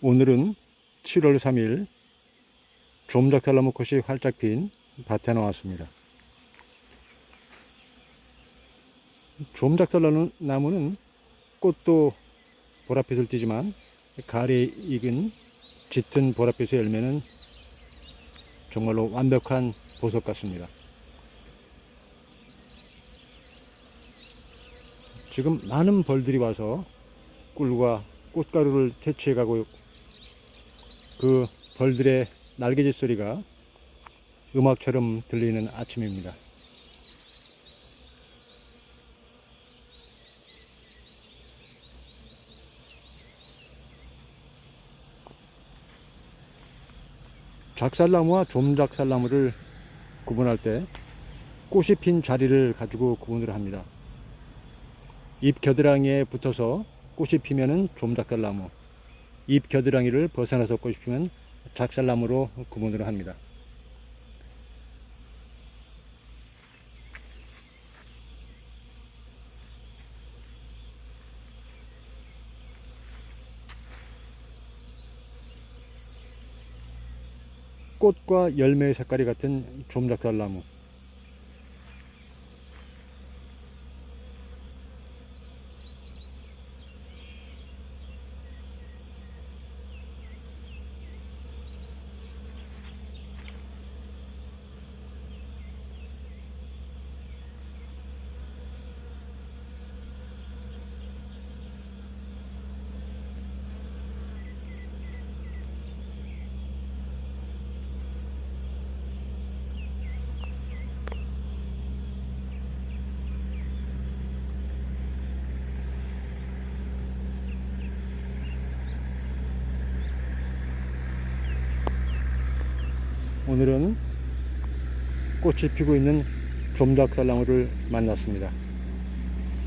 오늘은 7월 3일 좀작살나무 꽃이 활짝 핀 밭에 나왔습니다. 좀작살나무는 꽃도 보랏빛을 띠지만 가을에 익은 짙은 보랏빛의 열매는 정말로 완벽한 보석 같습니다. 지금 많은 벌들이 와서 꿀과 꽃가루를 채취해 가고 그 벌들의 날개짓 소리가 음악처럼 들리는 아침입니다. 작살나무와 좀작살나무를 구분할 때 꽃이 핀 자리를 가지고 구분을 합니다. 잎 겨드랑이에 붙어서 꽃이 피면은 좀작살나무, 잎 겨드랑이를 벗어나서 꽃이 피면 작살나무로 구분을 합니다. 꽃과 열매의 색깔이 같은 좀작살나무. 오늘은 꽃이 피고 있는 좀작살나무를 만났습니다.